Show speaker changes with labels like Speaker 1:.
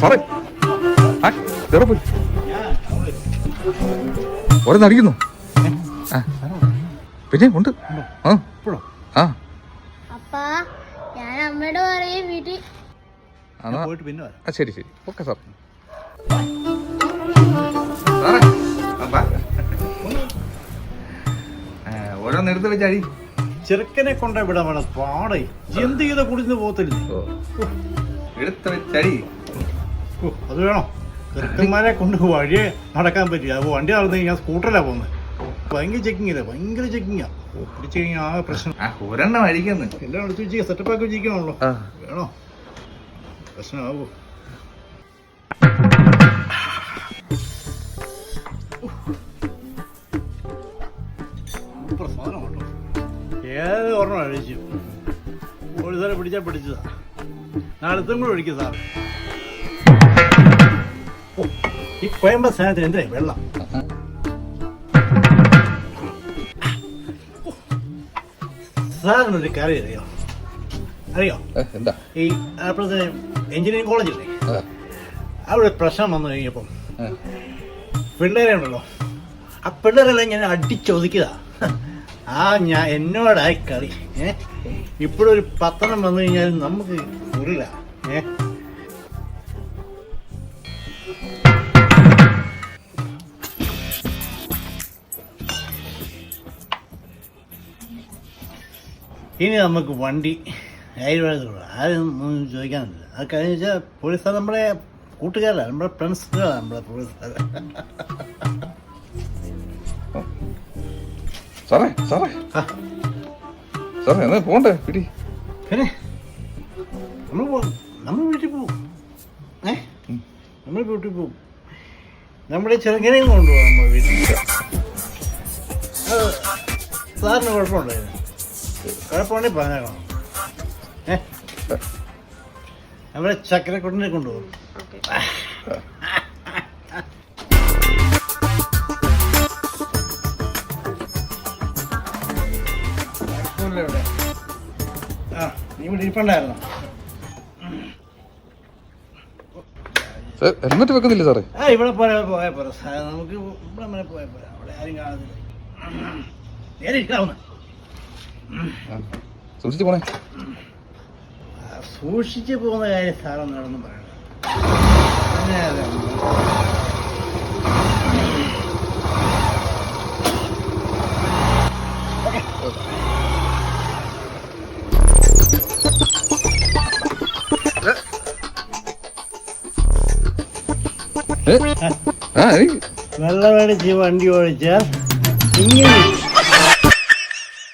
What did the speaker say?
Speaker 1: സാറേ. ആ വേറെ പോയി. ഓരോ നടിക്കുന്നു ആ. പിന്നെ ഉണ്ട്. ആ.
Speaker 2: ഇപ്പോഴോ
Speaker 1: ആ
Speaker 3: ഞാൻ അമ്മയോട് പറയും വീട്ടിൽ
Speaker 2: പോയിട്ട് പിന്നെ വരാം.
Speaker 1: ആ ശരി ശരി. Okay sir. സാറേ. ആ, ബാ. ആ, ഓരോന്ന് വെച്ചാടി
Speaker 2: ചെറുക്കനെ കൊണ്ടേ വിടാൻ വേണം പാടെ എന്ത് ചെയ്ത കുടിച്ചു പോകത്തില്ലേ?
Speaker 1: എടുത്ത് വെച്ചടി
Speaker 2: അത് വേണോ? ചെറുക്കന്മാരെ കൊണ്ട് വഴിയെ നടക്കാൻ പറ്റില്ല. അപ്പോൾ വണ്ടി നടന്നു കഴിഞ്ഞാൽ സ്കൂട്ടറിലാണ് പോകുന്നത് ഭയങ്കര ചെക്കിങ് അല്ലേ ഭയങ്കര ചെക്കിങ്ങാ പിടിച്ചു കഴിഞ്ഞാൽ ആകെ പ്രശ്നം.
Speaker 1: ഒരെണ്ണം അഴിക്കുന്നു
Speaker 2: എല്ലാം എടുത്ത് വെച്ച് സെറ്റപ്പ് ആക്കി വെച്ചിരിക്കണല്ലോ. വേണോ? പ്രശ്നമാവോ? ഏത് ഒരെണ്ണം അഴിച്ചു? ഒരു സാറെ പിടിച്ചാൽ പിടിച്ചതാ. നാളത്തും കൂടെ ഒഴിക്കും സാർ ഈ കോയമ്പ സാധനത്തിന് എന്തിനാ വെള്ളം? സാറിനൊരു കാര്യം അറിയോ? അറിയോ?
Speaker 1: എന്താ?
Speaker 2: ഈ അപ്പോഴത്തെ എഞ്ചിനീയറിംഗ് കോളേജില്ലേ അവിടെ പ്രശ്നം വന്നു കഴിഞ്ഞപ്പം. പിള്ളേരെ ഉണ്ടല്ലോ. ആ പിള്ളേരെല്ലാം ഞാൻ അടിച്ചൊതുക്കിയതാ. ആ ഞാൻ എന്നോടായി കളി. ഏ? ഇപ്പോഴൊരു പത്തനം വന്നു കഴിഞ്ഞാൽ നമുക്ക് കുറില്ല ഏ? ഇനി നമുക്ക് വണ്ടി ആയിരം ആരും ഒന്നും ചോദിക്കാനില്ല അത് കഴിഞ്ഞ വെച്ചാൽ പോലീസ് നമ്മുടെ കൂട്ടുകാരല്ല നമ്മുടെ ഫ്രണ്ട്സുകാരാണ് നമ്മുടെ പോലീസുകാർ
Speaker 1: സാറേ സാറേ. സാറേ എന്നാ പോണ്ടേ? പിടി.
Speaker 2: പിന്നെ? നമ്മൾ പോകും നമ്മൾ വീട്ടിൽ പോകും ഏ? നമ്മൾ വീട്ടിൽ പോകും നമ്മുടെ ചെറുങ്ങനെയും കൊണ്ടുപോകാം നമ്മൾ വീട്ടിൽ. സാറിന് കുഴപ്പമുണ്ടായിരുന്നു? കുഴപ്പമുണ്ടെങ്കിൽ പറഞ്ഞേക്കണം ഏ? നമ്മുടെ ചക്കരക്കുട്ടനെ കൊണ്ടുപോകും. നീ ഇവിടെ ഇരിപ്പുണ്ടായിരുന്നോ?
Speaker 1: ഹെൽമെറ്റ് വെക്കുന്നില്ല സാറേ?
Speaker 2: ആ ഇവിടെ പോയാൽ പോയാൽ പോരാ. നമുക്ക് ഇവിടെ അങ്ങനെ പോയാൽ പോരാ. അവിടെ ആരും കാണുന്നില്ല നേരെ ഇരിക്കാവുന്ന
Speaker 1: സൂക്ഷിച്ച് പോണേ.
Speaker 2: സൂക്ഷിച്ച് പോകുന്ന കാര്യം സാറൊന്നും പറയണം.
Speaker 1: ആ. എനിക്ക്
Speaker 2: വണ്ടി ഓടിച്ചാൽ ഇങ്ങനെ